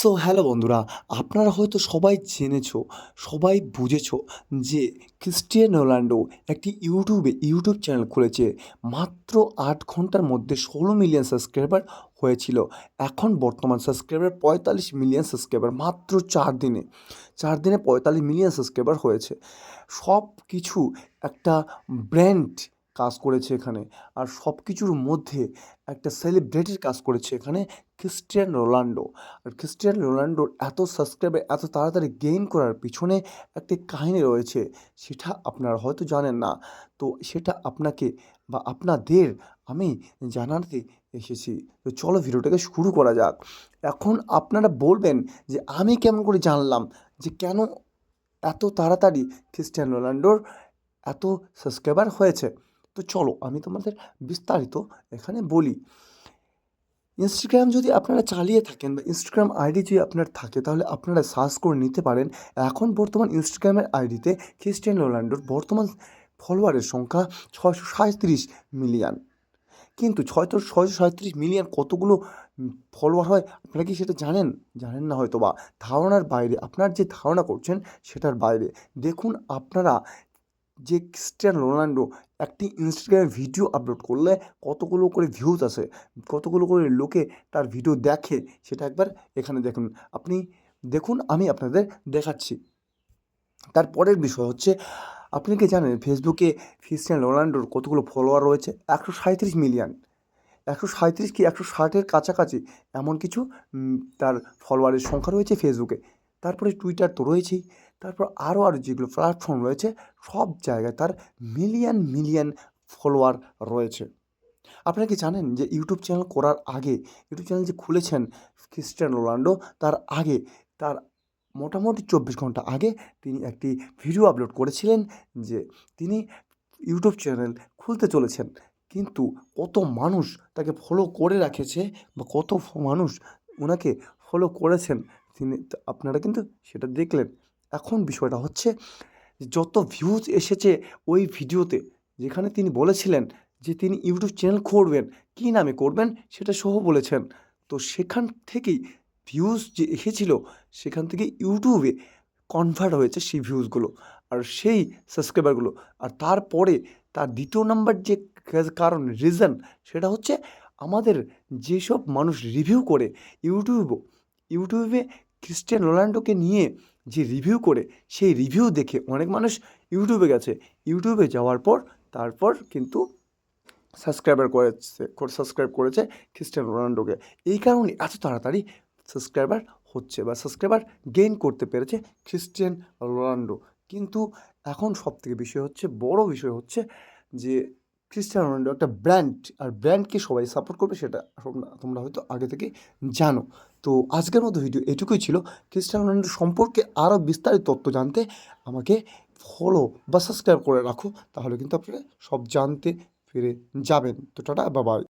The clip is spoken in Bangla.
সো হ্যালো বন্ধুরা, আপনারা হয়তো সবাই জেনেছো, সবাই বুঝেছ যে ক্রিস্টিয়ান রোনাল্ডো একটি ইউটিউবে, ইউটিউব চ্যানেল খুলেছে। মাত্র আট ঘণ্টার মধ্যে ষোলো মিলিয়ন সাবস্ক্রাইবার হয়েছিল। এখন বর্তমান সাবস্ক্রাইবার পঁয়তাল্লিশ মিলিয়ন সাবস্ক্রাইবার মাত্র চার দিনে। চার দিনে পঁয়তাল্লিশ মিলিয়ন সাবস্ক্রাইবার হয়েছে। সব কিছু একটা ব্র্যান্ড কাজ করেছে এখানে। আর সব কিছুর মধ্যে একটা সেলিব্রিটির কাজ করেছে এখানে ক্রিস্টিয়ান রোনাল্ডো আর ক্রিস্টিয়ান রোনাল্ডোর এত সাবস্ক্রাইবার এত তাড়াতাড়ি গেইন করার পিছনে একটি কাহিনী রয়েছে, সেটা আপনারা হয়তো জানেন না। তো সেটা আপনাকে বা আপনাদের আমি জানাতে এসেছি। তো চলো ভিডিওটাকে শুরু করা যাক। এখন আপনারা বলবেন যে আমি কেমন করে জানলাম যে কেন এত তাড়াতাড়ি ক্রিস্টিয়ান রোনাল্ডোর এত সাবস্ক্রাইবার হয়েছে? তো চলো আমি তোমাদের বিস্তারিত এখানে বলি। ইনস্টাগ্রাম যদি আপনারা চালিয়ে থাকেন বা ইনস্টাগ্রাম আইডি যদি আপনার থাকে তাহলে আপনারা সার্চ করে নিতে পারেন। এখন বর্তমান ইনস্টাগ্রামের আইডিতে ক্রিস্টিয়ান রোনাল্ডোর বর্তমান ফলোয়ারের সংখ্যা ছয়শো সাঁত্রিশ মিলিয়ন কিন্তু ছয়শো ছয়শো সাঁত্রিশ মিলিয়ন কতগুলো ফলোয়ার হয় আপনারা কি সেটা জানেন? জানেন না হয়তো বা ধারণার বাইরে, আপনার যে ধারণা করছেন সেটার বাইরে। দেখুন আপনারা যে ক্রিস্টিয়ান রোনাল্ডো একটি ইনস্টাগ্রামে ভিডিও আপলোড করলে কতগুলো করে ভিউজ আসে, কতগুলো করে লোকে তার ভিডিও দেখে, সেটা একবার এখানে দেখুন। আপনি দেখুন, আমি আপনাদের দেখাচ্ছি। তারপরের বিষয় হচ্ছে, আপনি কি জানেন ফেসবুকে ক্রিস্টিয়ান রোনাল্ডোর কতগুলো ফলোয়ার রয়েছে? একশো সাঁত্রিশ মিলিয়ন একশো সাঁত্রিশ কি একশো ষাটের কাছাকাছি এমন কিছু তার ফলোয়ারের সংখ্যা রয়েছে ফেসবুকে তারপরে টুইটার তো রয়েছেই। তারপর আরও আরও যেগুলো প্ল্যাটফর্ম রয়েছে, সব জায়গায় তার মিলিয়ন মিলিয়ন ফলোয়ার রয়েছে। আপনারা কি জানেন যে ইউটিউব চ্যানেল করার আগে ইউটিউব চ্যানেল যে খুলেছেন ক্রিস্টিয়ানো রোনাল্ডো তার আগে, তার মোটামুটি চব্বিশ ঘণ্টা আগে তিনি একটি ভিডিও আপলোড করেছিলেন যে তিনি ইউটিউব চ্যানেল খুলতে চলেছেন। কিন্তু কত মানুষ তাকে ফলো করে রাখেছে বা কত মানুষ ওনাকে ফলো করেছেন, তিনি আপনারা কিন্তু সেটা দেখলেন। এখন বিষয়টা হচ্ছে যত ভিউজ এসেছে ওই ভিডিওতে যেখানে তিনি বলেছিলেন যে তিনি ইউটিউব চ্যানেল করবেন, কী নামে করবেন সেটা সহ বলেছেন। তো সেখান থেকেই ভিউজ যে এসেছিল সেখান থেকে ইউটিউবে কনভার্ট হয়েছে সেই ভিউজগুলো আর সেই সাবস্ক্রাইবারগুলো আর তারপরে তার দ্বিতীয় নাম্বার যে কারণ রিজন সেটা হচ্ছে আমাদের যেসব মানুষ রিভিউ করে, ইউটিউব, ইউটিউবে ক্রিস্টিয়ান রোনাল্ডোকে নিয়ে যে রিভিউ করে সেই রিভিউ দেখে অনেক মানুষ ইউটিউবে গেছে। ইউটিউবে যাওয়ার পর তারপর কিন্তু সাবস্ক্রাইবার করেছে সাবস্ক্রাইব করেছে ক্রিস্টিয়ান রোনাল্ডোকে এই কারণে এত তাড়াতাড়ি সাবস্ক্রাইবার হচ্ছে বা সাবস্ক্রাইবার গেইন করতে পেরেছে ক্রিস্টিয়ান রোনাল্ডো কিন্তু এখন সব থেকে বিষয় হচ্ছে, বড় বিষয় হচ্ছে যে ক্রিস্টিয়ান রোনাল্ডো একটা ব্র্যান্ড আর ব্র্যান্ডকে সবাই সাপোর্ট করবে সেটা তোমরা হয়তো আগে থেকে জানো। তো আজকের মতো ভিডিও এটুকুই ছিল। ক্রিস্টিয়ানো রোনাল্ডো সম্পর্কে আরও বিস্তারিত তথ্য জানতে আমাকে ফলো বা সাবস্ক্রাইব করে রাখো। তাহলে কিন্তু আপনারা সব জানতে ফিরে যাবেন। তো টাটা বাবাই